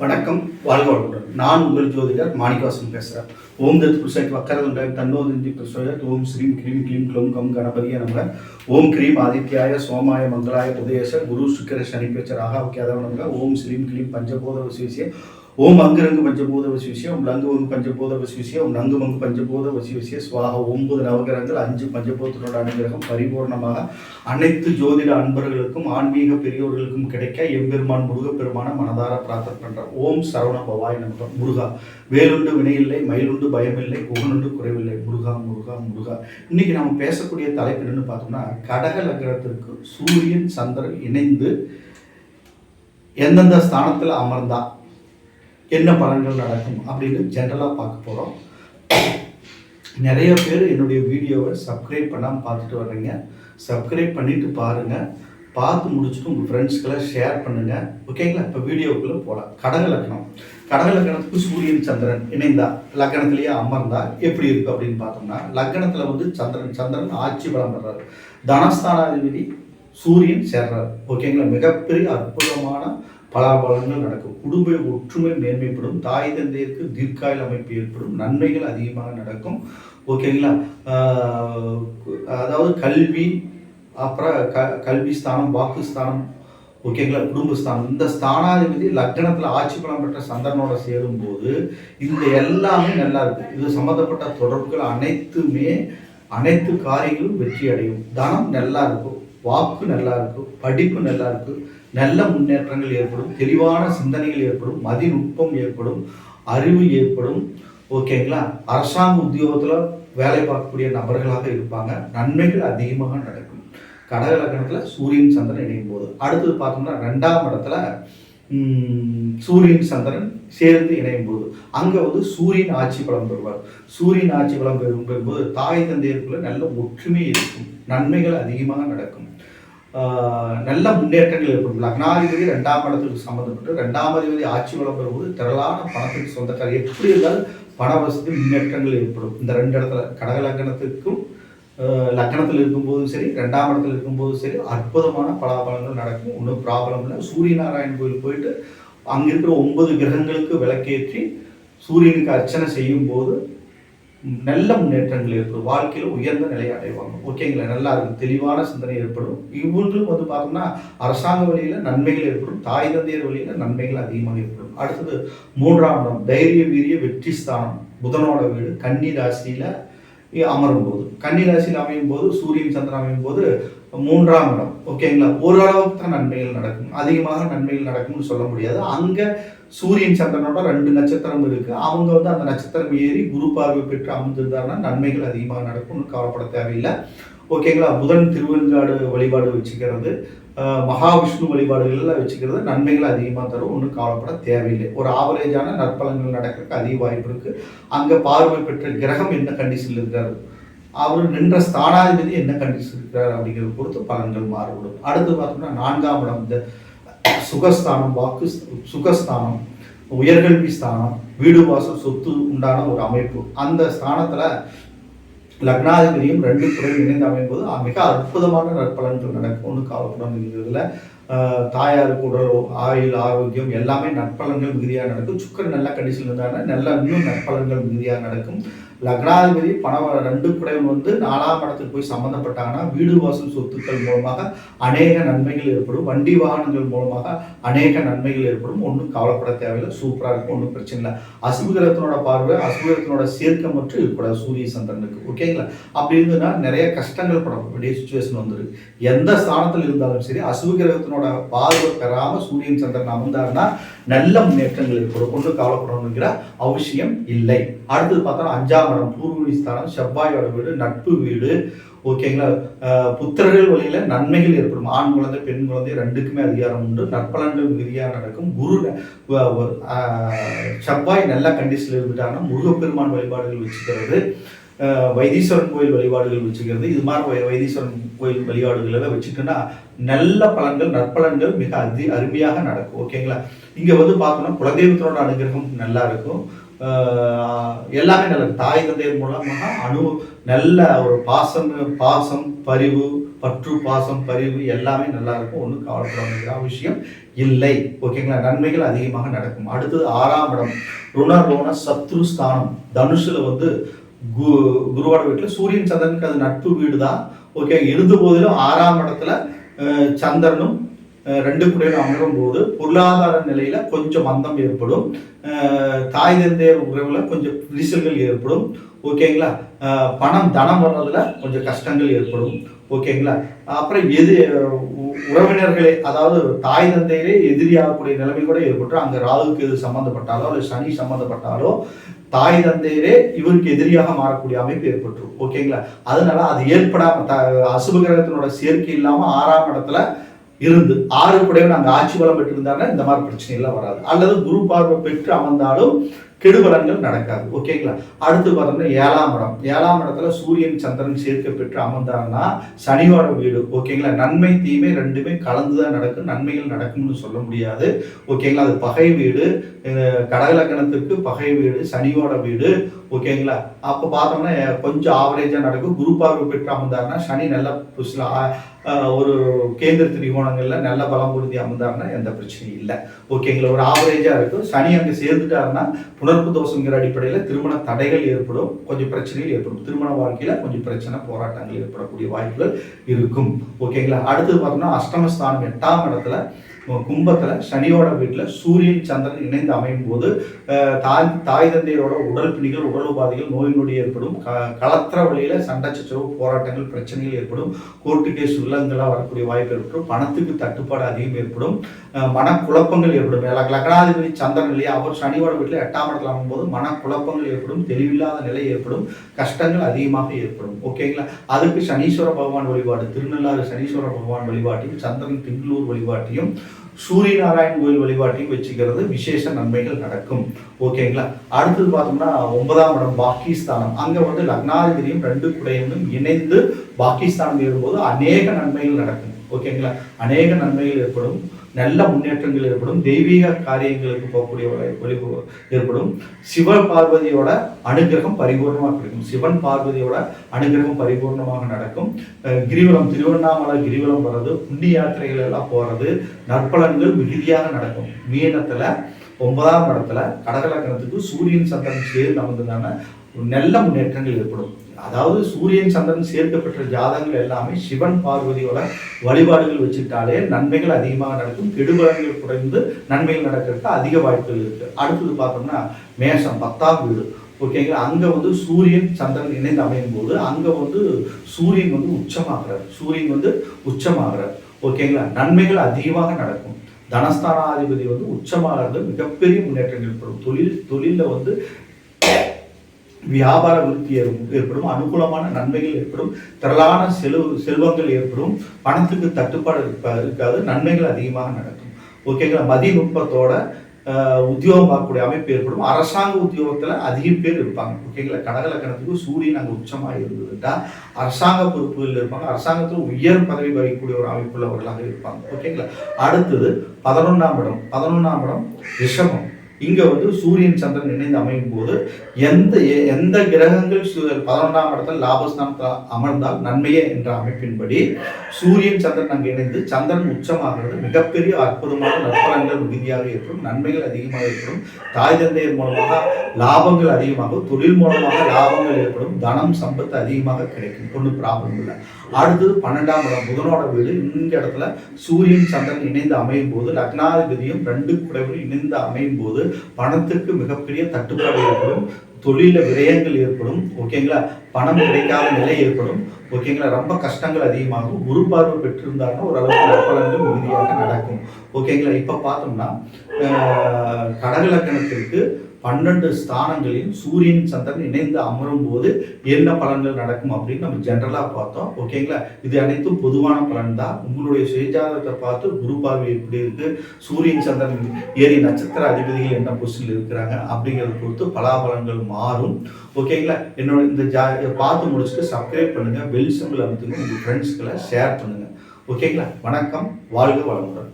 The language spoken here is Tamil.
வணக்கம் வாழ்க வளமுடன் நான் உங்கள் ஜோதிடர் மாணிக்கவாசன் பேசுகிறேன் ஓம் தத் புருஷாய்க்கு வக்கரதுண்டாய் தன்னோதிந்தி பிரசோயத். ஓம் ஸ்ரீம் க்ரீம் க்ளீம் க்ளோம் கம் கணபதிய நமக. ஓம் கிரீம் ஆதித்யாய சோமாய மங்களாய உதயச குரு சுக்கர சனிப்பேச்ச ராகாவுக்கியாதவ நமக. ஓம் ஸ்ரீம் க்ளீம் பஞ்சபோத விசேஷ ஓம் அங்குரங்கு பஞ்சபூத வசிவிசிய ஓம் லங்கு வங்கு பஞ்சபூத வசிவிசிய ஓம் நங்கு மங்கு பஞ்சபூத வசிவிசிய சுவாக ஒன்பது நவகிரகங்கள் அஞ்சு பஞ்சபூதத்தோட அனுகிரகம் பரிபூர்ணமாக அனைத்து ஜோதிட அன்பர்களுக்கும் ஆன்மீக பெரியோர்களுக்கும் கிடைக்க எம்பெருமான் முருகப்பெருமான மனதார பிரார்த்தனை பண்ணுறேன் ஓம் சரவண பவாய் நமக. முருகா வேலுண்டு வினையில்லை மயிலுண்டு பயமில்லை குகனுண்டு குறைவில்லை. முருகா முருகா முருகா. இன்னைக்கு நம்ம பேசக்கூடிய தலைப்பு என்னன்னு பார்த்தோம்னா கடக லக்னத்திற்கு சூரியன் சந்திரன் இணைந்து எந்தெந்த ஸ்தானத்தில் அமர்ந்தா? என்ன பலன்கள் நடக்கும் அப்படின்னு ஜென்ரலாக பார்க்க போகிறோம் நிறைய பேர் என்னுடைய வீடியோவை சப்ஸ்கிரைப் பண்ணாமல் பார்த்துட்டு வர்றீங்க. சப்ஸ்கிரைப் பண்ணிவிட்டு பாருங்கள் பார்த்து முடிச்சுட்டு உங்கள் ஃப்ரெண்ட்ஸ்க்கெல்லாம் ஷேர் பண்ணுங்கள் ஓகேங்களா இப்போ வீடியோக்குள்ளே போகலாம் கடக லக்னம் கடக லக்னத்துக்கு சூரியன் சந்திரன் இணைந்தா லக்னத்திலேயே அமர்ந்தா எப்படி இருக்குது அப்படின்னு பார்த்தோம்னா லக்னத்தில் வந்து சந்திரன் சந்திரன் ஆட்சி பலம் பெறாரு. தனஸ்தானாதிபதி சூரியன் சேர்றாரு. ஓகேங்களா மிகப்பெரிய அற்புதமான பலாபலங்கள் நடக்கும். குடும்ப ஒற்றுமை மேன்மைப்படும். தாய் தந்தையருக்கு தீர்க்காயில் அமைப்பு ஏற்படும். நன்மைகள் அதிகமாக நடக்கும். ஓகேங்களா ஆஹ் அதாவது கல்வி அப்புறம் க கல்வி ஸ்தானம் வாக்குஸ்தானம் ஓகேங்களா குடும்பஸ்தானம் இந்த ஸ்தானாதிபதி லக்னத்தில் ஆட்சி பலம் பெற்ற சந்திரனோட சேரும்போது இந்த எல்லாமே நல்லா இருக்கும். இது சம்மந்தப்பட்ட தொடர்புகள் அனைத்துமே அனைத்து காரியங்களும் வெற்றி அடையும் தனம் நல்லா இருக்கும். வாக்கு நல்லா இருக்கும். படிப்பு நல்லா இருக்கும். நல்ல முன்னேற்றங்கள் ஏற்படும் தெளிவான சிந்தனைகள் ஏற்படும் மதிநுட்பம் ஏற்படும் அறிவு ஏற்படும். ஓகேங்களா அரசாங்க உத்தியோகத்தில் வேலை பார்க்கக்கூடிய நபர்களாக இருப்பாங்க. நன்மைகள் அதிகமாக நடக்கும். கடக லக்னத்தில் சூரியன் சந்திரன் இணையும் போது. அடுத்தது பார்த்தோம்னா ரெண்டாம் இடத்துல சூரியன் சந்திரன் சேர்ந்து இணையும் போது. அங்கே வந்து சூரியன் ஆட்சி பலம் பெறுவார். சூரியன் ஆட்சி பலம் பெறும் பெறும்போது தாய் தந்தையருக்குள்ள நல்ல ஒற்றுமை இருக்கும். நன்மைகள் அதிகமாக நடக்கும். நல்ல முன்னேற்றங்கள் ஏற்படும். லக்னாதிபதி ரெண்டாம் இடத்துக்கு சம்மந்தப்பட்டு ரெண்டாம் அதிபதி ஆட்சி பலம் பெறும்போது திரளான பணத்துக்கு சொந்தக்காரர். எப்படி இருந்தாலும் பண வசதி முன்னேற்றங்கள் ஏற்படும். இந்த ரெண்டு இடத்துல கடக லக்னத்துக்கும் ஆஹ் லக்னத்தில் இருக்கும்போதும் சரி ரெண்டாம் இடத்துல இருக்கும்போதும் சரி அற்புதமான பலாபலங்கள் நடக்கும். ஒன்றும் ப்ராப்ளம் இல்லை. சூரிய நாராயண் கோயில் போயிட்டு அங்கே இருக்கிற ஒன்பது கிரகங்களுக்கு விளக்கேற்றி சூரியனுக்கு அர்ச்சனை செய்யும் போது நல்ல முன்னேற்றங்கள் ஏற்படும். வாழ்க்கையில் உயர்ந்த நிலையை அடைவாங்க. ஓகேங்களா நல்லா இருக்கும். தெளிவான சிந்தனை ஏற்படும். இவங்களும் வந்து பார்த்தோம்னா அரசாங்க வழியில் நன்மைகள் ஏற்படும். தாய் தந்தையர் வழியில் நன்மைகள் அதிகமாக ஏற்படும். அடுத்தது மூன்றாம் இடம் தைரிய வீரிய வெற்றி ஸ்தானம். புதனோட வீடு கன்னி ராசியில் அமரும் போது கன்னி ராசியில் அமையும் போது சூரியன் சந்திரன் அமையும் போது மூன்றாம் இடம். ஓகேங்களா ஓரளவுக்கு தான் நன்மைகள் நடக்கும். அதிகமாக நன்மைகள் நடக்கும்னு சொல்ல முடியாது. அங்கே சூரியன் சந்திரனோட ரெண்டு நட்சத்திரம் இருக்கு. அவங்க வந்து அந்த நட்சத்திரம் ஏறி குரு பார்வை பெற்று அமர்ந்திருந்தாருன்னா நன்மைகள் அதிகமாக நடக்கும்னு கவலைப்பட தேவையில்லை. ஓகேங்களா புதன் திருவெண்காடு வழிபாடு வச்சுக்கிறது மகாவிஷ்ணு வழிபாடுகள்லாம் வச்சுக்கிறது நன்மைகள் அதிகமாக தரும் ஒன்றும் கவலைப்பட தேவையில்லை. ஒரு ஆவரேஜான நற்பலன்கள் நடக்கிறதுக்கு அதிக வாய்ப்பு இருக்குது அங்கே பார்வை பெற்ற கிரகம் என்ன கண்டிஷனில் இருக்காரு அவர் நின்ற ஸ்தானாதிபதி என்ன கண்டிஷன் இருக்கிறார் அப்படிங்கிறத பொறுத்து பலன்கள் மாறுபடும். அடுத்து பார்த்தோம்னா நான்காம் இடம் இந்த சுகஸ்தானம் வாக்கு சுகஸ்தானம் உயர்கல்வி ஸ்தானம் வீடு வாசல் சொத்து உண்டான ஒரு அமைப்பு. அந்த ஸ்தானத்துல லக்னாதிபதியும் ரெண்டு துறை இணைந்து அமையும்போது மிக அற்புதமான நற்பலன்கள் நடக்கும். ஒன்று கவலைப்படணுங்கிறதுல ஆஹ் தாயாருக்கு உடல் ஆயுள் ஆரோக்கியம் எல்லாமே நற்பலன்கள் மிகுதியாக நடக்கும். சுக்கர் நல்ல கண்டிஷன் இருந்தாங்கன்னா நல்ல இன்னும் நற்பலன்கள் மிகுதியாக நடக்கும். லக்னாதிபதி பணம் ரெண்டு குடையும் வந்து நாலாம் இடத்துக்கு போய் சம்மந்தப்பட்டாங்கன்னா வீடு வாசல் சொத்துக்கள் மூலமாக அநேக நன்மைகள் ஏற்படும். வண்டி வாகனங்கள் மூலமாக அநேக நன்மைகள் ஏற்படும். ஒன்றும் கவலைப்பட தேவையில்லை. சூப்பராக இருக்கும். ஒன்றும் பிரச்சனை இல்லை. அசுபகிரகத்தினோட பார்வை அசுபகிரகத்தினோட சேர்க்க மற்றும் இருக்கக்கூடாது. சூரிய சந்திரனுக்கு. ஓகேங்களா அப்படி இருந்ததுன்னா நிறைய கஷ்டங்கள் பட வேண்டிய சுச்சுவேஷன் வந்துருக்கு. எந்த ஸ்தானத்தில் இருந்தாலும் சரி அசுபகிரகத்தினோட பார்வை பெறாமல் சூரியன் சந்திரன் அமர்ந்தாருன்னா நல்ல முன்னேற்றங்கள் ஏற்படும். ஒன்றும் கவலைப்படணுங்கிற அவசியம் இல்லை. அடுத்தது பார்த்தோம்னா அஞ்சாம் இடம் பூர்வீக ஸ்தானம் செவ்வாயோட வீடு நட்பு வீடு. ஓகேங்களா புத்திரர்கள் வழியில நன்மைகள் ஏற்படும். ஆண் குழந்தை பெண் குழந்தை ரெண்டுக்குமே அதிகாரம் உண்டு. நற்பலன்கள் மிகுதியாக நடக்கும். குரு செவ்வாய் நல்ல கண்டிஷனில் இருந்துட்டாங்கன்னா முருகப்பெருமான் வழிபாடுகள் வச்சுக்கிறது. வைத்தீஸ்வரன் கோயில் வழிபாடுகள் வச்சுக்கிறது இது மாதிரி வைத்தீஸ்வரன் கோயில் வழிபாடுகள் எல்லாம் வச்சுட்டோன்னா நல்ல பலன்கள் நற்பலன்கள் மிக அதி அருமையாக நடக்கும். ஓகேங்களா இங்கே வந்து பார்த்தோம்னா குலதெய்வத்தோட அனுகிரகம் நல்லா இருக்கும். எல்லாமே நல்ல தாய் தந்தையர் மூலமாக அணு நல்ல ஒரு பாசம் பாசம் பரிவு பற்று பாசம் பரிவு எல்லாமே நல்லா இருக்கும். ஒன்றும் கவலைப்பட வேண்டிய விஷயம் இல்லை ஓகேங்களா நன்மைகள் அதிகமாக நடக்கும். அடுத்தது ஆறாம் இடம் ருண ரோண சத்ரு ஸ்தானம். வந்து கு குருவோட வீட்டில் சூரியன் சந்திரனுக்கு அது நட்பு வீடு தான் ஓகே இருந்த போதிலும் ஆறாம் இடத்துல சந்திரனும் ரெண்டு குடையும் அமரும் போது பொருளாதார நிலையில கொஞ்சம் மந்தம் ஏற்படும். தாய் தந்தையர் உறவுல கொஞ்சம் விரிசல்கள் ஏற்படும். ஓகேங்களா பணம் தனம் வர்றதுல கொஞ்சம் கஷ்டங்கள் ஏற்படும். ஓகேங்களா அப்புறம் எது உ- உறவினர்களே அதாவது தாய் தந்தையரே எதிரியாகக்கூடிய நிலைமை கூட ஏற்பட்டு அங்கே ராகுக்கு எது சம்மந்தப்பட்டாலோ அல்லது சனி சம்மந்தப்பட்டாலோ தாய் தந்தையரே இவருக்கு எதிரியாக மாறக்கூடிய அமைப்பு ஏற்பட்டுரும். ஓகேங்களா அதனால அது ஏற்படாம த அசுப கிரகத்தினோட சேர்க்கை இல்லாமல் ஆறாம் இடத்துல இருந்து ஆறு கூடவே நாங்கள் ஆட்சி பலம் பெற்றிருந்தாங்கன்னா இந்த மாதிரி பிரச்சனை எல்லாம் வராது. அல்லது குரு பார்வை பெற்று அமர்ந்தாலும் கெடுபலன்கள் நடக்காது. ஓகேங்களா அடுத்து பார்த்தோம்னா ஏழாம் இடம். ஏழாம் இடத்துல சூரியன் சந்திரன் சேர்க்கை பெற்று அமர்ந்தாங்கன்னா சனியோட வீடு. ஓகேங்களா நன்மை தீமை ரெண்டுமே கலந்துதான் நடக்கும். நன்மைகள் நடக்கும்னு சொல்ல முடியாது. ஓகேங்களா அது பகை வீடு. கடகலக்கணத்துக்கு பகை வீடு சனியோட வீடு. ஓகேங்களா அப்போ பார்த்தோம்னா கொஞ்சம் ஆவரேஜாக நடக்கும். குரு பார்வை பெற்று அமர்ந்தாருன்னா சனி நல்ல புதுசுல, ஒரு கேந்திர திரிகோணங்களில் நல்ல பலம் பொருந்தி அமர்ந்தாருன்னா எந்த பிரச்சனையும் இல்லை. ஓகேங்களா ஒரு ஆவரேஜாக இருக்கும். சனி அங்கே சேர்ந்துட்டாருன்னா உடற்பு தோஷங்கிற அடிப்படையில் திருமண தடைகள் ஏற்படும் கொஞ்சம் பிரச்சனைகள் ஏற்படும். திருமண வாழ்க்கையில் கொஞ்சம் பிரச்சனை போராட்டங்கள் ஏற்படக்கூடிய வாய்ப்புகள் இருக்கும். ஓகேங்களா அடுத்தது பார்த்தோம்னா அஷ்டமஸ்தானம் எட்டாம் இடத்துல கும்பத்தில் கும்பத்துல சனியோட வீட்டில் சூரியன் சந்திரன் இணைந்து அமையும் போது தாய் தாய் தந்தையரோட உடல் பிணிகள் உடல் உபாதைகள் நோய் நொடி ஏற்படும். க களத்திர வழியில சண்டை சச்சரவு போராட்டங்கள் பிரச்சனைகள் ஏற்படும். கோர்ட்டு கேஸ் உள்ளங்களாக வரக்கூடிய வாய்ப்பு ஏற்படும். பணத்துக்கு தட்டுப்பாடு அதிகம் ஏற்படும். மனக்குழப்பங்கள் ஏற்படும். லக்னாதிபதி சந்திரன் இல்லையா? அவர் சனியோட வீட்டில் எட்டாம் இடத்துல ஆகும்போது மனக்குழப்பங்கள் ஏற்படும் தெளிவில்லாத நிலை ஏற்படும் கஷ்டங்கள் அதிகமாக ஏற்படும். ஓகேங்களா அதுக்கு சனீஸ்வர பகவான் வழிபாடு திருநள்ளாறு சனீஸ்வர பகவான் வழிபாட்டையும் சந்திரன் திங்களூர் வழிபாட்டையும் சூரிய நாராயண் கோயில் வழிபாட்டையும் வச்சுக்கிறது விசேஷ நன்மைகள் நடக்கும். ஓகேங்களா அடுத்தது பார்த்தோம்னா ஒன்பதாம் இடம் பாக்கிஸ்தானம் அங்க வந்து லக்னாதிபதியும் ரெண்டு குடையனும் இணைந்து பாகிஸ்தானம் ஏறும்போது அநேக நன்மைகள் நடக்கும். ஓகேங்களா அநேக நன்மைகள் ஏற்படும். நல்ல முன்னேற்றங்கள் ஏற்படும் தெய்வீக காரியங்களுக்கு போகக்கூடிய வழி- ஏற்படும். சிவ பார்வதியோட அனுகிரகம் பரிபூர்ணமாக கிடைக்கும். சிவன் பார்வதியோட அனுகிரகம் பரிபூர்ணமாக நடக்கும். கிரிவலம் திருவண்ணாமலை கிரிவலம் வர்றது புண்ணிய யாத்திரைகள் எல்லாம் போறது நற்பலன்கள் மிகுதியாக நடக்கும். மீனத்துல ஒன்பதாம் இடத்துல கடகலக்கணத்துக்கு சூரியன் சந்திரன் சேர்ந்து அமர்ந்ததான நல்ல முன்னேற்றங்கள் ஏற்படும். அதாவது சூரியன் சந்திரன் சேர்க்கப்பட்ட ஜாதகங்கள் எல்லாமே சிவன் பார்வதியோட வழிபாடுகள் வச்சுட்டாலே நன்மைகள் அதிகமாக நடக்கும். கெடுபலன்கள் குறைந்து நன்மைகள் நடக்கிறதுக்கு அதிக வாய்ப்புகள் இருக்கு. அடுத்தது பார்த்தோம்னா மேஷம் பத்தாம் வீடு. ஓகேங்களா அங்கே வந்து சூரியன் சந்திரன் இணைந்து அமையும் போது அங்கே வந்து சூரியன் வந்து உச்சமாகிறார். சூரியன் வந்து உச்சமாகிறார். ஓகேங்களா நன்மைகள் அதிகமாக நடக்கும். தனஸ்தானாதிபதி வந்து உச்சமாகிறது மிகப்பெரிய முன்னேற்றங்கள் ஏற்படும். தொழில் தொழிலில் வந்து வியாபார விருத்தி ஏற்படும் அனுகூலமான நன்மைகள் ஏற்படும் திரளான செலவு செல்வங்கள் ஏற்படும் பணத்துக்கு தட்டுப்பாடு இருக்காது நன்மைகள் அதிகமாக நடக்கும். ஓகேங்களா மதிநுட்பத்தோட உத்தியோகம் பார்க்கக்கூடிய அமைப்பு ஏற்படும். அரசாங்க உத்தியோகத்தில் அதிக பேர் இருப்பாங்க. ஓகேங்களா கடகலக்கணத்துக்கு சூரியன் அங்கே உச்சமாக இருந்ததுட்டா அரசாங்க பொறுப்புகளில் இருப்பாங்க. அரசாங்கத்தில் உயர் பதவி வகிக்கக்கூடிய ஒரு அமைப்புள்ளவர்களாக இருப்பாங்க. ஓகேங்களா அடுத்தது பதினொன்றாம் இடம். பதினொன்றாம் இடம் ரிஷபம். இங்கே வந்து சூரியன் சந்திரன் இணைந்து அமையும் போது எந்த எ- எந்த கிரகங்கள் சு- பதினொன்றாம் இடத்துல லாபஸ்தானத்தில் அமர்ந்தால் நன்மையே என்ற அமைப்பின்படி சூரியன் சந்திரன் அங்கு இணைந்து சந்திரன் உச்சமாகிறது. மிகப்பெரிய அற்புதமான நற்பலன்கள் மிகுதியாக ஏற்படும். நன்மைகள் அதிகமாக ஏற்படும். தாய் தந்தையர் மூலமாக லாபங்கள் அதிகமாகும். தொழில் மூலமாக லாபங்கள் ஏற்படும். தனம் சம்பத்து அதிகமாக கிடைக்கும். ஒன்றும் ப்ராப்ளம் இல்லை. அடுத்தது பன்னெண்டாம் இடம். புதனோட வீடு. இந்த இடத்துல சூரியன் சந்திரன் இணைந்து அமையும் போது லக்னாதிபதியும் ரெண்டு குடைவரும் இணைந்து அமையும் போது பணத்துக்கு மிகப்பெரிய தட்டுப்பாடு ஏற்படும். தொழில விரயங்கள் ஏற்படும். ஓகேங்களா? பணம் கிடைக்காத நிலை ஏற்படும். ஓகேங்களா? ரொம்ப கஷ்டங்கள் அதிகமாகும். ஒரு பார்வை பெற்றிருந்தாங்கன்னா ஓரளவுக்கு நற்பலன்கள் மிகுதியாக நடக்கும். ஓகேங்களா? இப்போ பார்த்தோம்னா கடகலக்கணத்திற்கு பன்னெண்டு ஸ்தானங்களில் சூரியன் சந்திரன் இணைந்து அமரும் போது என்ன பலன்கள் நடக்கும் அப்படின்னு நம்ம ஜென்ரலாக பார்த்தோம். ஓகேங்களா இது அனைத்தும் பொதுவான பலன் தான் உங்களுடைய சுயஜாதகத்தை பார்த்து குரு பார்வை எப்படி இருக்கு? சூரியன் சந்திரன் ஏறி நட்சத்திர அதிபதிகள் என்ன பொசிஷனில் இருக்கிறாங்க? அப்படிங்கிறத பொறுத்து பலாபலன்கள் மாறும். ஓகேங்களா என்னோட இந்த ஜா பார்த்து முடிச்சுட்டு சப்ஸ்கிரைப் பண்ணுங்க. பெல் சிம்பிள் அமைத்துங்க. உங்கள் ஃப்ரெண்ட்ஸ்களை ஷேர் பண்ணுங்க. ஓகேங்களா வணக்கம். வாழ்க வளமுடன்.